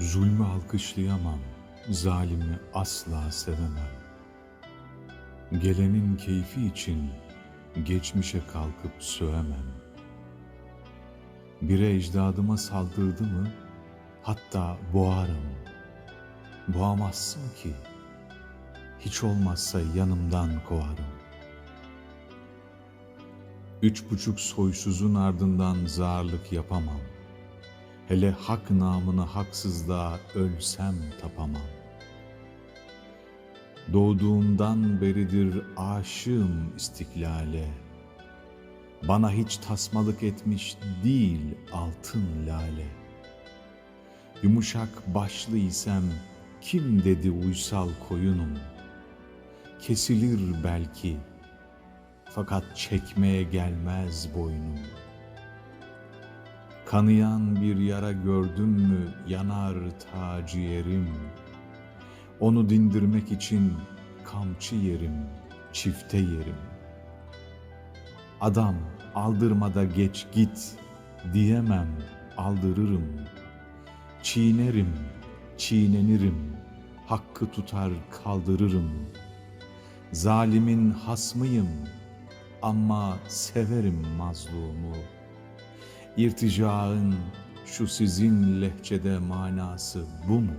Zulmü alkışlayamam, zalimi asla sevemem. Gelenin keyfi için geçmişe kalkıp sövemem. Biri ecdadıma saldırdı mı, hatta boğarım. Boğamazsın ki, hiç olmazsa yanımdan kovarım. Üç buçuk soysuzun ardından zarlık yapamam. Hele hak namına haksızlığa ölsem tapamam. Doğduğumdan beridir aşığım istiklale. Bana hiç tasmalık etmiş değil altın lale. Yumuşak başlı kim dedi uysal koyunum. Kesilir belki fakat çekmeye gelmez boynum. Kanayan bir yara gördüm mü yanar ta ciğerim. Onu dindirmek için kamçı yerim, çifte yerim. Adam aldırmada geç git diyemem aldırırım. Çiğnerim, çiğnenirim, hakkı tutar kaldırırım. Zalimin hasmıyım ama severim mazlumu. İrticaın şu sizin lehçede manası bu mu?